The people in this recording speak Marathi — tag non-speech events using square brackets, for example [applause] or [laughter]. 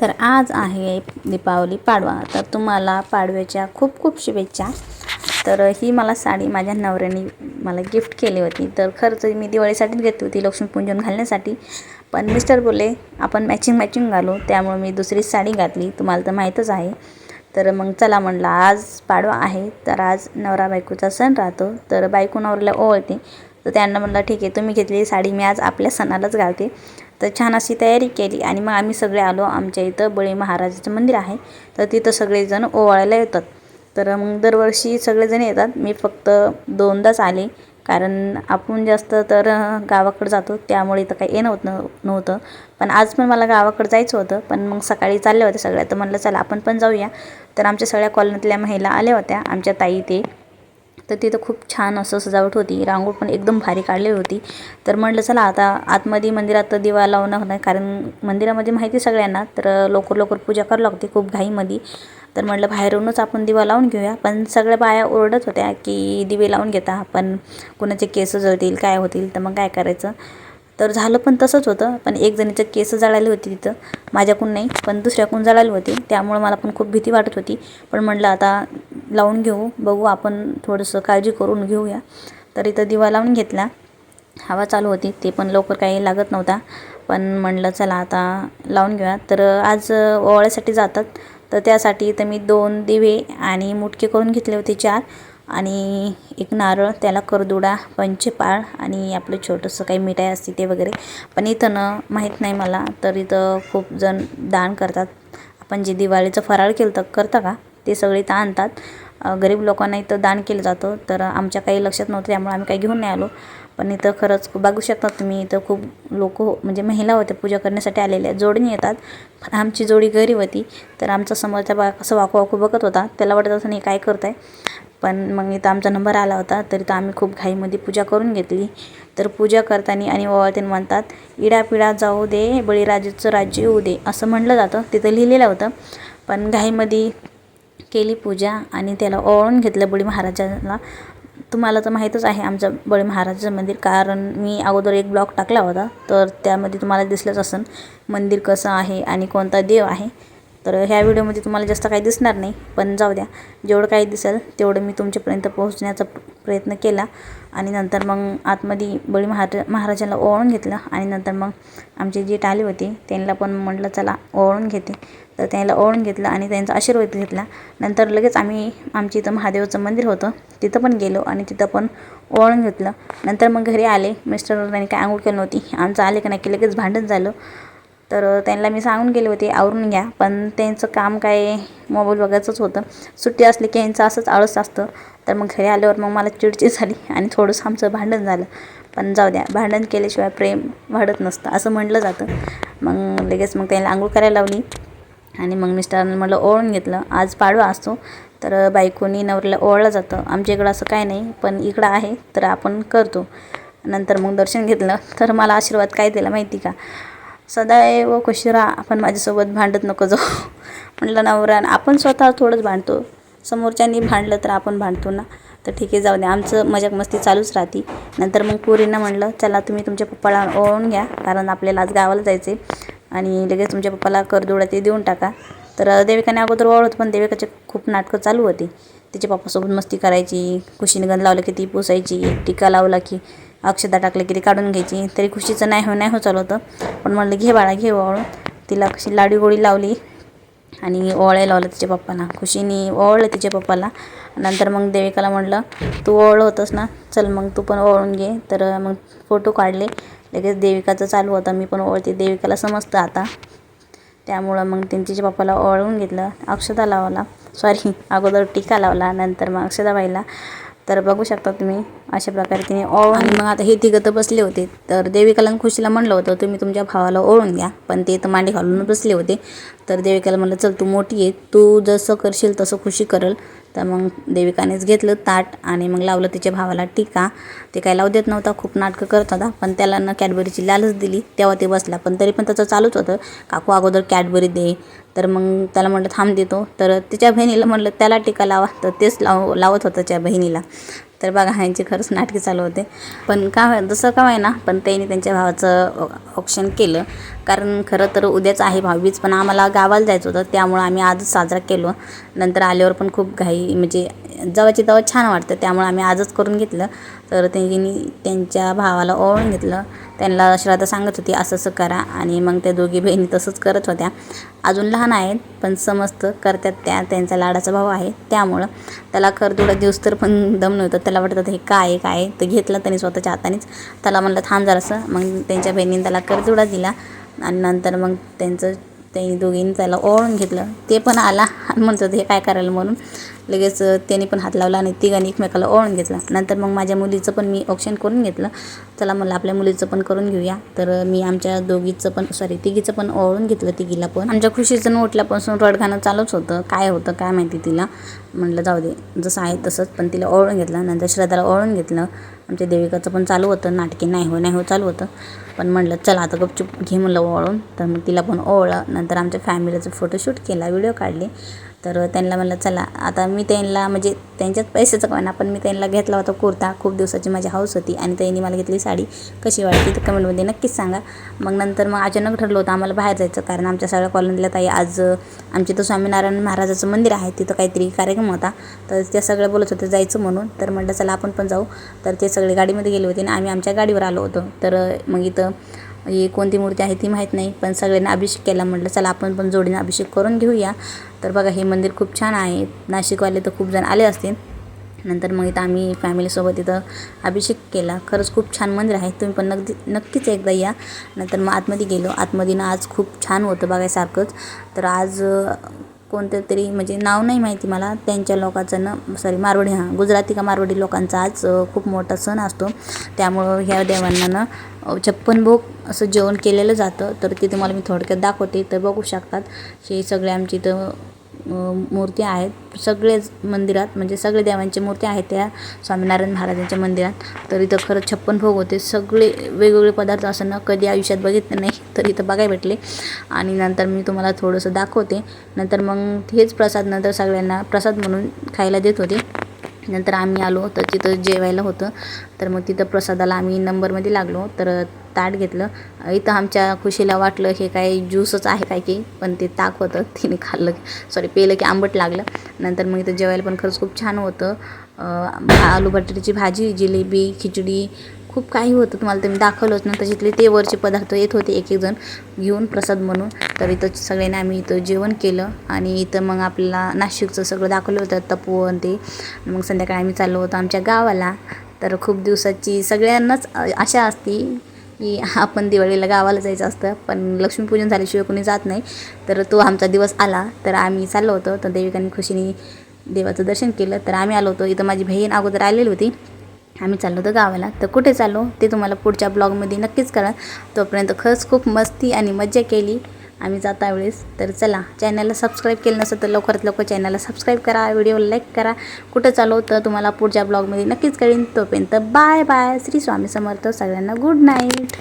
तर आज आहे दीपावली पाडवा. तर तुम्हाला पाडव्याच्या खूप खूप शुभेच्छा. तर ही मला साडी माझ्या नवऱ्याने मला गिफ्ट केली होती. तर खरंच मी दिवाळीसाठीच घेतली होती लक्ष्मीपूजन घालण्यासाठी. पण मिस्टर बोले आपण मॅचिंग मॅचिंग घालू. त्यामुळे मी दुसरी साडी घातली. तुम्हाला तर माहीतच आहे. तर मग चला म्हणलं आज पाडवा आहे तर आज नवरा बायकोचा सण राहतो. तर बायको नवऱ्याला ओळते तर त्यांना म्हणलं ठीक आहे तुम्ही घेतलेली साडी मी आज आपल्या सणालाच घालते. तर छान अशी तयारी केली आणि मग आम्ही सगळे आलो. आमच्या इथं बळी महाराजाचं मंदिर आहे. तर तिथं सगळेजण ओवाळायला येतात. तर मग दरवर्षी सगळेजण येतात. मी फक्त दोनदाच आले. कारण आपण जास्त तर गावाकडं जातो. त्यामुळे इथं काही येणं होत न नव्हतं. पण आज पण मला गावाकडं जायचं होतं. पण मग सकाळी चालल्या होत्या सगळ्या. तर म्हणलं चला आपण पण जाऊया. तर आमच्या सगळ्या कॉलनीतल्या महिला आल्या होत्या. आमच्या ताई ते. तर तिथं खूप छान असं सजावट होती. रांगोळ पण एकदम भारी काढलेली होती. तर म्हटलं चला आता आतमध्ये मंदिरात दिवा लावणं नाही कारण मंदिरामध्ये माहिती सगळ्यांना तर लवकर लवकर पूजा करावं लागते खूप घाईमध्ये. तर म्हटलं बाहेरूनच आपण दिवा लावून घेऊया. पण सगळ्या बाया ओरडत होत्या की दिवे लावून घेता पण कुणाचे केस जळतील काय होतील तर मग काय करायचं? तर झालं पण तसंच होतं. पण एक जणीचं केस जळाली होती तिथं. माझ्याकडून नाही पण दुसऱ्याकडून जळाली होती. त्यामुळं मला पण खूप भीती वाटत होती. पण म्हटलं आता लावून घेऊ बघू आपण थोडंसं काळजी करून घेऊया. तर इथं दिवा लावून घेतला. हवा चालू होती. ते पण लवकर काही लागत नव्हता. पण म्हणलं चला आता लावून घेऊया. तर आज ओवाळ्यासाठी जातात. तर त्यासाठी इथं मी दोन दिवे आणि मुटके करून घेतले होते चार. आणि एक नारळ त्याला करदुडा पंचपाळ आणि आपलं छोटंसं काही मिठाई असते ते वगैरे. पण इथं ना माहीत नाही मला तर इथं खूप जण दान करतात. आपण जे दिवाळीचं फराळ केलं तर करता का? ते सगळे इथं आणतात. गरीब लोकांना इथं दान केलं जातं तर आमच्या काही लक्षात नव्हतं त्यामुळे आम्ही काही घेऊन नाही आलो. पण इथं खरंच बघू शकता तुम्ही इथं खूप लोक म्हणजे महिला होत्या पूजा करण्यासाठी आलेल्या. जोडीने येतात. पण आमची जोडी गरीब होती तर आमचा समोरचा बा कसं वाकू वाकू बघत होता. त्याला वाटत असं नाही काय करताय? पण मग इथं आमचा नंबर आला होता तरी तर आम्ही खूप घाईमध्ये पूजा करून घेतली. तर पूजा करताना आणि ओवाळतीन म्हणतात इडापिडा जाऊ दे बळीराजाचं राज्य येऊ दे असं म्हटलं जातं. तिथं लिहिलेलं होतं. पण घाईमध्ये केली पूजा आणि त्याला ओवाळून घेतलं बळी महाराजाला. तुम्हाला तर माहीतच आहे आमचं बळी महाराजाचं मंदिर कारण मी अगोदर एक ब्लॉग टाकला होता. तर त्यामध्ये तुम्हाला दिसलंच असेल मंदिर कसं आहे आणि कोणता देव आहे. तर ह्या व्हिडिओमध्ये तुम्हाला जास्त काही दिसणार नाही पण जाऊ द्या. जेवढं काही दिसेल तेवढं मी तुमच्यापर्यंत पोहोचण्याचा प्रयत्न केला आणि नंतर मग आतमध्ये बळी महाराज महाराजाला ओवाळून घेतलं आणि नंतर मग आमची जी टाली होती त्यांना पण म्हटलं चला ओवाळून घेते. तर त्यांना ओळून घेतलं आणि त्यांचा आशीर्वाद घेतला. नंतर लगेच आम्ही आमच्या इथं महादेवाचं मंदिर होतं तिथं पण गेलो आणि तिथं पण ओवाळून घेतलं. नंतर मग घरी आले. मिस्टरांनी काय आंघोळ केली नव्हती. आमचं आले का नाही की लगेच भांडण झालं. तर त्यांना मी सांगून गेले होते आवरून घ्या. पण त्यांचं काम काय मोबाईल बघायचंच होतं. सुट्टी असली की यांचं असंच आळस असतं. तर मग घरी आल्यावर मग मला चिडचिड झाली आणि थोडंसं आमचं भांडण झालं. पण जाऊ द्या भांडण केल्याशिवाय प्रेम वाढत नसतं असं म्हटलं जातं. मग लगेच मग त्यांना आंघोळ करायला लावली. आणि मग मिस्टरांनी मला ओळून घेतलं. आज पाडवा असतो. तर बायकोनी नवऱ्याला ओळलं जातं. आमच्या इकडं असं काय नाही पण इकडं आहे तर आपण करतो. नंतर मग दर्शन घेतलं. तर मला आशीर्वाद काय दिला माहिती का? सदैव खुशी राहा. आपण माझ्यासोबत भांडत नको जाऊ. [laughs] म्हटलं नवरा आपण स्वतः थोडंच भांडतो. समोरच्यांनी भांडलं तर आपण भांडतो ना? तर ठीक आहे जाऊ द्या आमचं मजाक मस्ती चालूच राहते. नंतर मग पुरीनं म्हणलं चला तुम्ही तुमच्या पप्पाला ओळून घ्या. कारण आपल्याला आज गावाला जायचं आणि लगेच तुमच्या पप्पाला करदोडा ते देऊन टाका. तर देविकाने अगोदर ओळखत पण देविकाचे खूप नाटकं चालू होती. तिच्या पप्पासोबत मस्ती करायची कुशीने गंध लावलं की ती पुसायची टीका लावला की अक्षता टाकलं की ती काढून घ्यायची. तरी खुशीचं नाही हो नाही हो चालू होतं पण म्हणलं घे बाळा घे ओवाळून. तिला कशी लाडी गोळी लावली आणि ओवाळायला लावलं तिच्या पप्पाला खुशीने ओवळलं तिच्या पप्पाला. नंतर मग देविकाला म्हटलं तू ओवळं होतंस ना? चल मग तू पण ओवाळून घे. तर मग फोटो काढले. लगेच देविकाचं चालू होतं. मी पण ओवळते. देविकाला समजतं आता. त्यामुळं मग त्यांनी तिच्या पप्पाला ओळवून घेतलं. अक्षता लावला सॉरी अगोदर टीका लावला. नंतर मग अक्षताबाईला तर बघू शकता तुम्ही अशा प्रकारे तिने ओळ आणि मग आता हे तिघं तर बसले होते. तर देविकाला खुशीला म्हणलं होतं तुम्ही तुमच्या भावाला ओळून घ्या. पण ते तर मांडी घालून बसले होते. तर देविकाला म्हणलं चल तू मोठी आहे. तू जसं करशील तसं खुशी करल. तर मग देविकानेच घेतलं ताट आणि मग लावलं तिच्या भावाला टीका. ते काय लावू देत नव्हता खूप नाटकं करत होता पण त्याला न कॅडबरीची लालच दिली तेव्हा ते बसला. पण तरी पण त्याचं चालूच होतं. काकू अगोदर कॅडबरी दे. तर मग त्याला म्हटलं थांब देतो. तर तिच्या बहिणीला म्हटलं त्याला टीका लावा. तर तेच लाव लावत होतं त्या बहिणीला. तर बघा ह्यांची खरंच नाटके चालू होते. पण का जसं का ना पण त्यांनी त्यांच्या भावाचं ऑप्शन केलं. कारण खरं तर उद्याच आहे भावीच पण आम्हाला गावाला जायचं होतं त्यामुळं आम्ही आजच साजरा केलो. नंतर आल्यावर पण खूप घाई म्हणजे जवळची तवा छान वाटतं त्यामुळे आम्ही आजच करून घेतलं. तर त्यांनी त्यांच्या भावाला ओळून घेतलं. त्यांना श्रद्धा सांगत होती असं असं करा. आणि मग त्या दोघी बहिणी तसंच करत होत्या. अजून लहान आहेत पण समजतं करतात त्या त्यांचा लाडाचा भाव आहे. त्यामुळं त्याला कर थोडा दिवस तर पण दम नव्हतं. त्याला वाटतं हे काय काय? तर घेतलं त्यांनी स्वतःच्या हातानेच. त्याला म्हणलं थांब जरासं. मग त्यांच्या बहिणीने त्याला करजुडा दिला आणि नंतर मग त्यांचं त्यांनी दोघींनी त्याला ओळून घेतलं. ते पण आला आणि म्हणत हे काय करायला म्हणून? लगेच त्याने पण हात लावला आणि तिघांनी एकमेकाला ओळून घेतला. नंतर मग माझ्या मुलीचं पण मी ऑप्शन करून घेतलं. चला मला आपल्या मुलीचं पण करून घेऊया. तर मी आमच्या दोघीचं पण सॉरी तिघीचं पण ओळून घेतलं तिघीला पण. आमच्या खुशीचं उठल्यापासून रडगाणं चालूच होतं. काय होतं काय माहिती तिला. म्हटलं जाऊ दे जसं आहे तसंच. पण तिला ओळून घेतलं. नंतर श्रद्धाला ओळून घेतलं. आमच्या देविकाचं पण चालू होतं. नाटके नाही हो नाही हो चालू होतं. पण म्हटलं चला आता गपचूप घे म्हणलं ओळून. तर मग तिला पण ओळलं. नंतर आमच्या फॅमिलीचं फोटोशूट केला व्हिडिओ काढले. तर त्यांना म्हणलं चला आता मी त्यांना म्हणजे त्यांच्यात पैशाचं काय ना पण मी त्यांना घेतला होता कुर्ता. खूप दिवसाची माझी हाऊस होती आणि त्यांनी मला घेतली साडी. कशी वाटली तर कमेंटमध्ये नक्कीच सांगा. मग नंतर मग अचानक ठरलं होतं आम्हाला बाहेर जायचं कारण आमच्या सगळ्या कॉलनीतल्या ताई आज आमच्या इथं स्वामीनारायण महाराजाचं मंदिर आहे तिथं काहीतरी कार्यक्रम होता. तर त्या सगळं बोलत होते जायचं म्हणून. तर म्हटलं चला आपण पण जाऊ. तर ते सगळे गाडीमध्ये गेले होते आणि आम्ही आमच्या गाडीवर आलो होतो. तर मग इथं ही कोणती मूर्ती आहे ती माहीत नाही पण सगळ्यांना अभिषेक केला म्हटलं चला आपण पण जोडीनं अभिषेक करून घेऊया. तर बघा हे मंदिर खूप छान आहे. नाशिकवाले तर खूप जण आले असतील. नंतर मग इथं आम्ही फॅमिलीसोबत इथं अभिषेक केला. खरंच खूप छान मंदिर आहे. तुम्ही पण नगदी नक्कीच एकदा या. नंतर मग आतमध्ये गेलो. आतमध्ये आज खूप छान होतं बघायसारखंच. तर आज कोणतं तरी म्हणजे नाव नाही माहिती मला. त्यांच्या लोकांचं ना सॉरी मारवाडी हां गुजराती का मारवाडी लोकांचा आज खूप मोठा सण असतो. त्यामुळं ह्या देवांना ना छप्पन भोग असं जेवण केलेलं जातं. तर ते तुम्हाला मी थोडक्यात दाखवते. तर बघू शकतात. हे सगळे आमची इथं मूर्ती आहेत. सगळेच मंदिरात म्हणजे सगळे देवांच्या मूर्ती आहेत त्या स्वामीनारायण महाराजांच्या मंदिरात. तर इथं खरंच छप्पन भोग होते. सगळे वेगवेगळे पदार्थ असं ना कधी आयुष्यात बघितलं नाही तर इथं बघायला भेटले. आणि नंतर मी तुम्हाला थोडंसं दाखवते. नंतर मग हेच प्रसाद नंतर सगळ्यांना प्रसाद म्हणून खायला देत होते. नंतर आम्ही आलो तर तिथं जेवायला होतं. तर मग तिथं प्रसादाला आम्ही नंबरमध्ये लागलो. तर ताट घेतलं. इथं आमच्या खुशीला वाटलं हे काय ज्यूसच आहे काय की पण ते ताक होतं तिने खाल्लं. सॉरी पेलं की आंबट लागलं. नंतर मग इथं जेवायला पण खरंच खूप छान होतं. आलू बटाट्याची भाजी जिलेबी खिचडी खूप काही होतं. तुम्हाला ते मी दाखवलंच ना त्याच्यातले ते वरचे पदार्थ येत होते एक एक जण घेऊन प्रसाद म्हणून. तर इथं सगळ्यांनी आम्ही इथं जेवण केलं आणि इथं मग आपल्याला नाशिकचं सगळं दाखवलं होतं तपोवन ते. मग संध्याकाळी आम्ही चाललो होतो आमच्या गावाला. तर खूप दिवसाची सगळ्यांनाच आशा असती की आपण दिवाळीला गावाला जायचं असतं पण लक्ष्मीपूजन झाल्याशिवाय कोणी जात नाही. तर तो आमचा दिवस आला तर आम्ही चाललो होतो. तर देविकांनी खुशीने देवाचं दर्शन केलं तर आम्ही आलो होतो. इथं माझी बहीण अगोदर आलेली होती. आम्ही चाललो होतो गावाला. तर कुठे चाललो? ते तुम्हाला पुढच्या ब्लॉगमध्ये नक्कीच कळा तोपर्यंत खरंच खूप मस्ती आणि मज्जा केली. आम्ही जाता वेळेस. तर चला चॅनलला सबस्क्राईब केलं नसतं तर लवकरात लवकर चॅनलला सबस्क्राईब करा व्हिडिओला लाईक करा. कुठं चालू तर तुम्हाला पुढच्या ब्लॉगमध्ये नक्कीच कळेन. तोपर्यंत बाय बाय श्री स्वामी समर्थ सगळ्यांना गुड नाईट